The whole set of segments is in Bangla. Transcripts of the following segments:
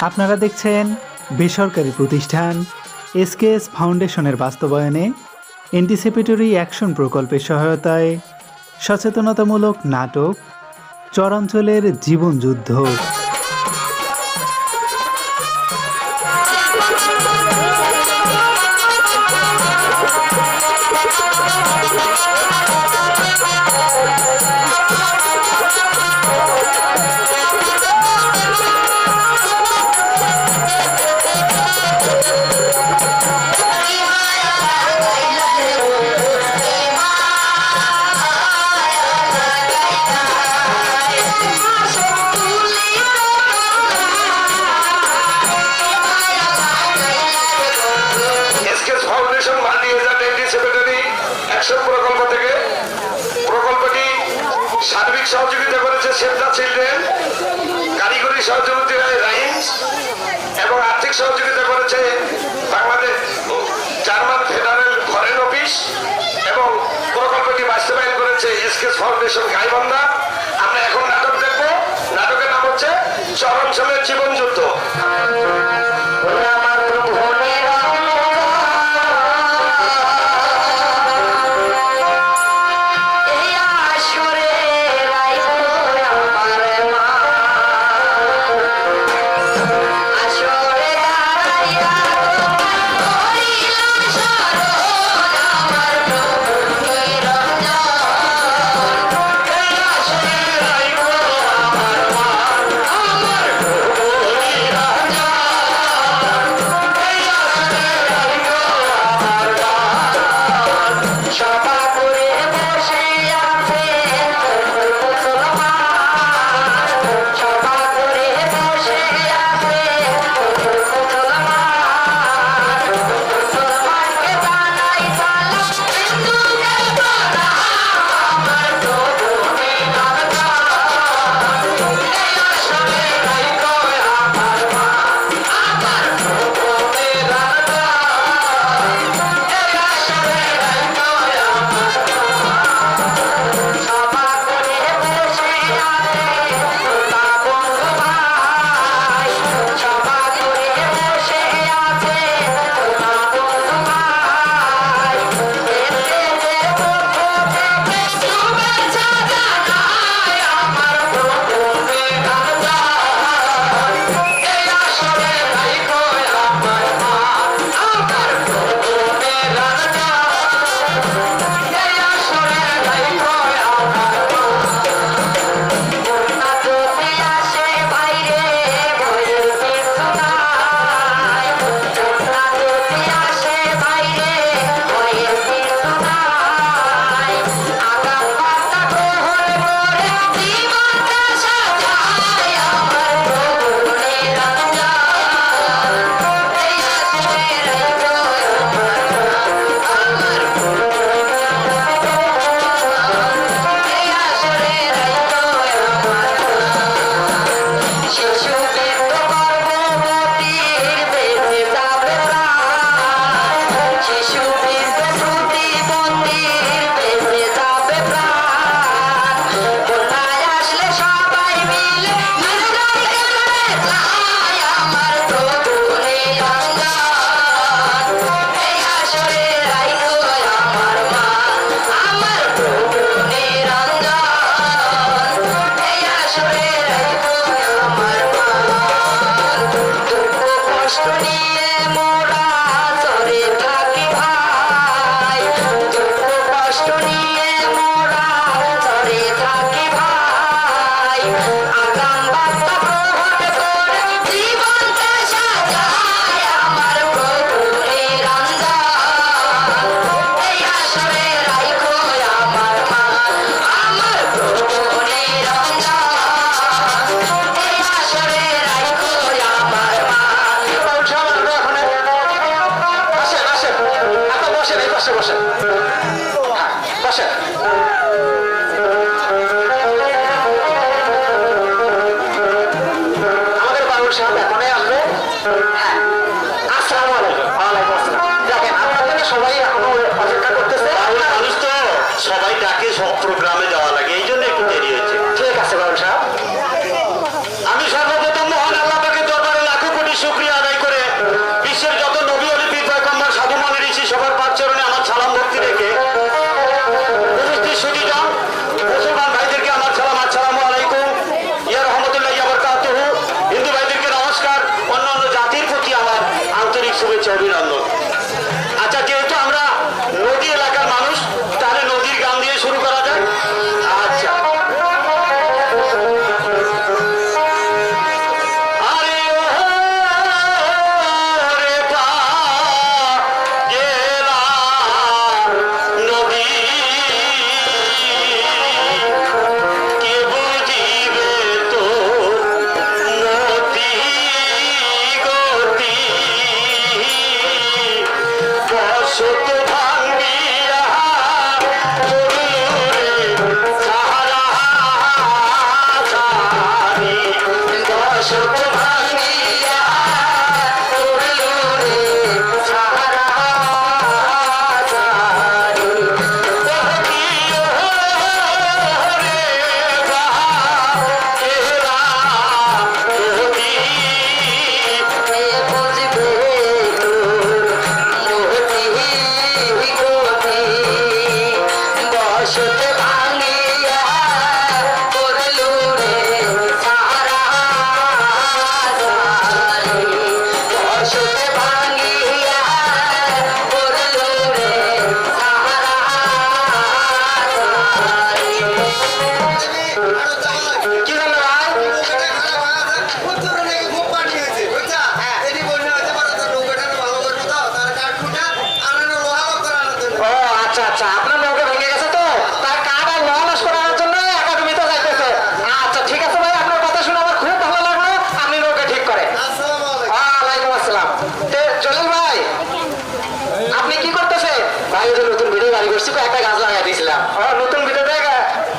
আপনারা দেখছেন বেসরকারি প্রতিষ্ঠান এসকেএস ফাউন্ডেশনের বাস্তবায়নে অ্যান্টিসিপেটরি অ্যাকশন প্রকল্পের সহায়তায় সচেতনতামূলক নাটক চরাঞ্চলের জীবনযুদ্ধ বাংলাদেশের গাইবান্ধা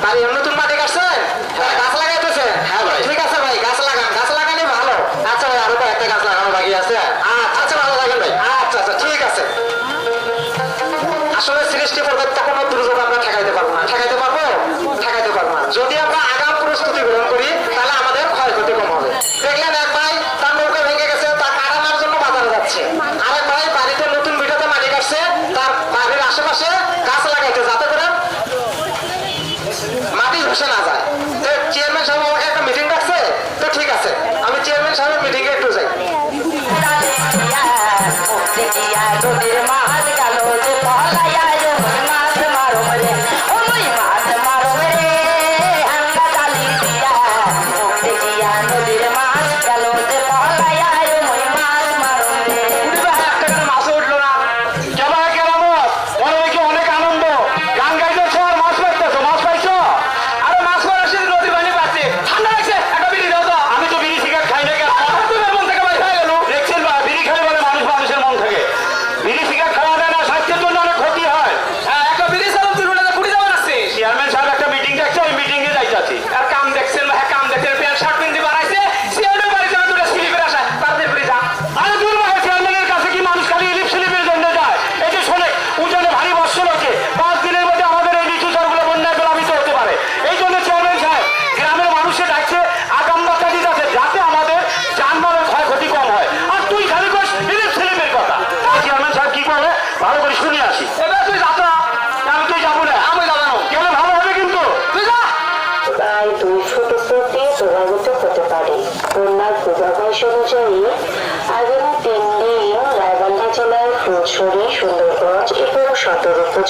বাড়ি নতুন মাটি কাটছে? আসে কি আর তোদের মাল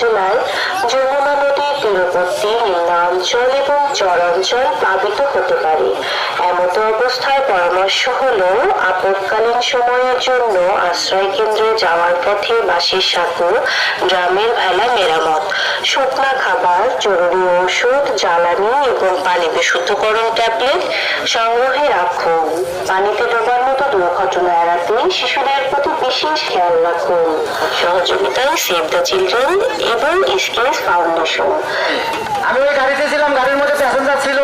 জেলায় যমুনা নদীর তীরবর্তী নিম্নাঞ্চল এবং চরাঞ্চল প্লাবিত হতে পারে। এমত অবস্থায় পরামর্শ হল আপদকালীন সময়ের জন্য আশ্রয় কেন্দ্রে যাওয়ার পথে বাঁশের সাঁকো, গ্রামের ভেলা মেরামত। শুকনা খাবার, জরুরি ওষুধ, জ্বালানি এবং পানি বিশুদ্ধকরণ ট্যাবলেট, সংগ্রহে রাখুন। পানিতে ডোবার মতো দুর্ঘটনা এড়াতে শিশুদের প্রতি বিশেষ খেয়াল রাখুন। সহযোগিতায় সেভ দ্য চিলড্রেন এবং স্কিলস ফাউন্ডেশন আমি ওই গাড়িতে ছিলাম, গাড়ির মধ্যে প্যাসেঞ্জার ছিল।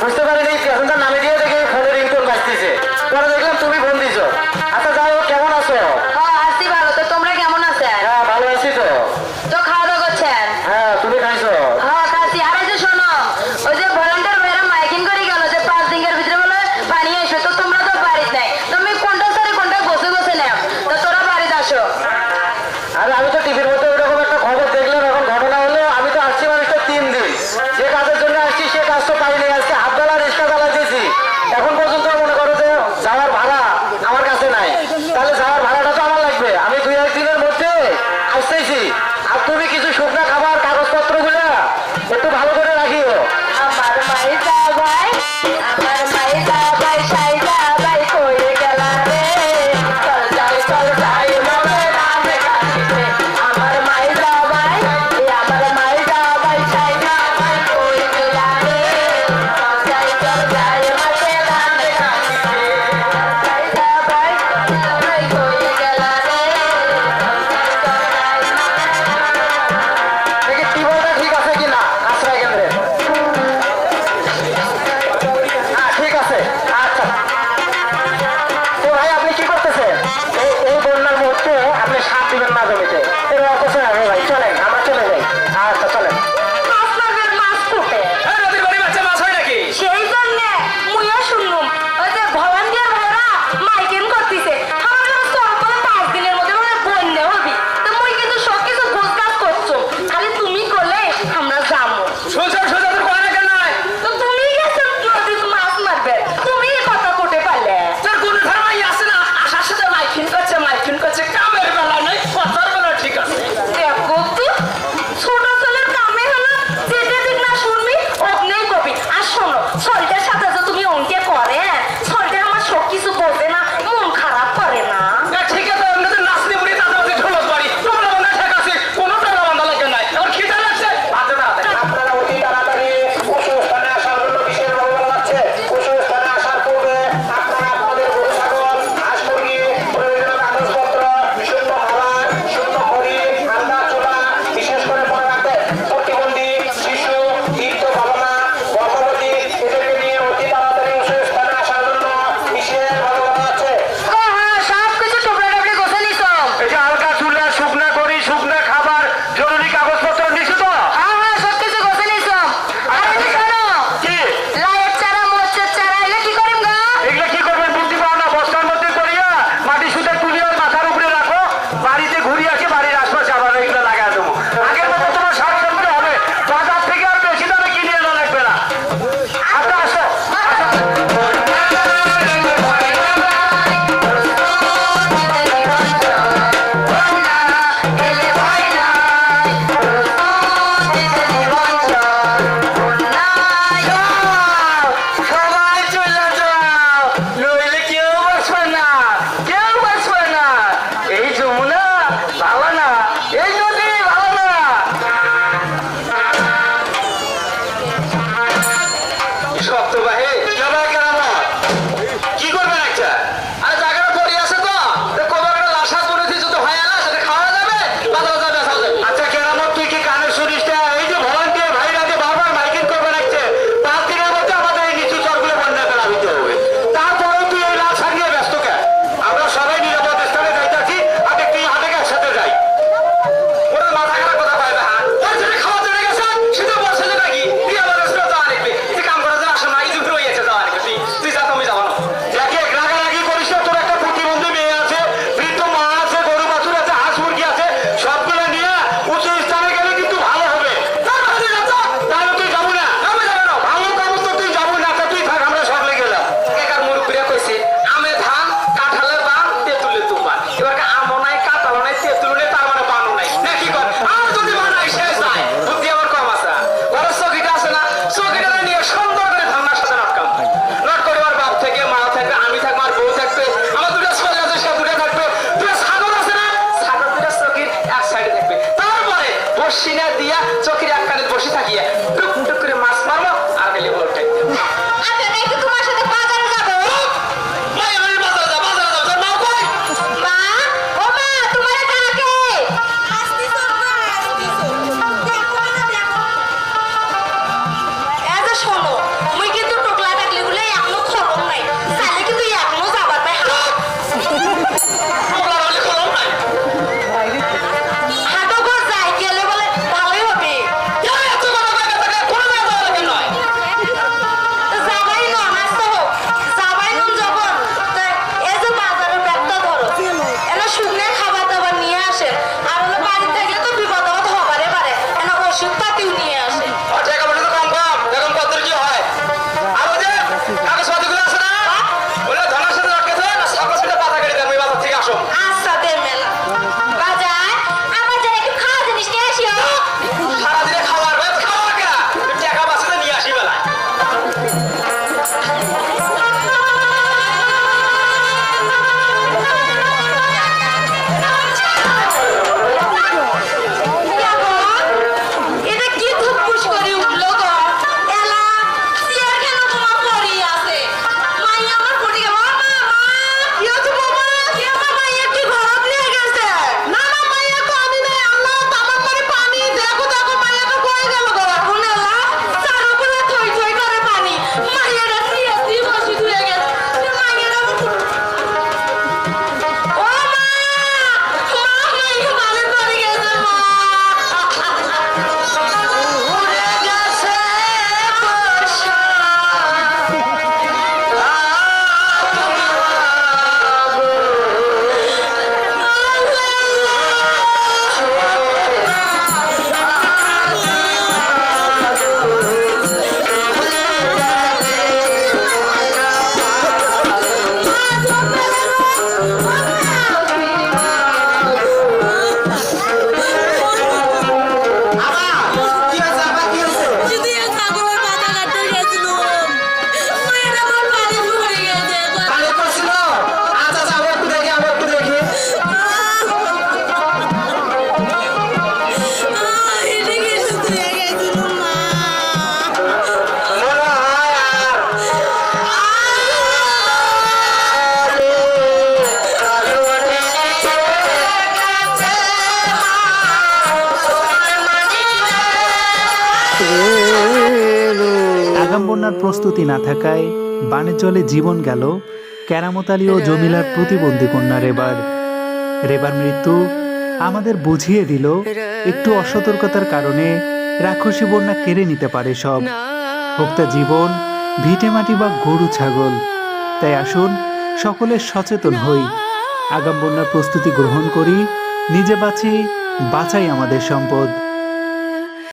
বুঝতে পারিনি প্যাসেঞ্জার নামে দিয়ে দেখি ফোনের রিংটোন পরে দেখলাম তুমি ফোন আচ্ছা যাই কেমন আছো? আগাম বন্যার প্রস্তুতি না থাকায় বানের জলে জীবন গেল, কেরামত আলী ও জমিলার প্রতিবন্ধী কন্যার রেবার রেবার মৃত্যু আমাদের বুঝিয়ে দিল, একটু অসতর্কতার কারণে রাক্ষসী বন্যা কেড়ে নিতে পারে সব। ভোক্তা জীবন, ভিটে মাটি বা গরু ছাগল। তাই আসুন, সকলে সচেতন হই। আগাম বন্যার প্রস্তুতি গ্রহণ করি, নিজে বাঁচি, বাঁচাই আমাদের সম্পদ।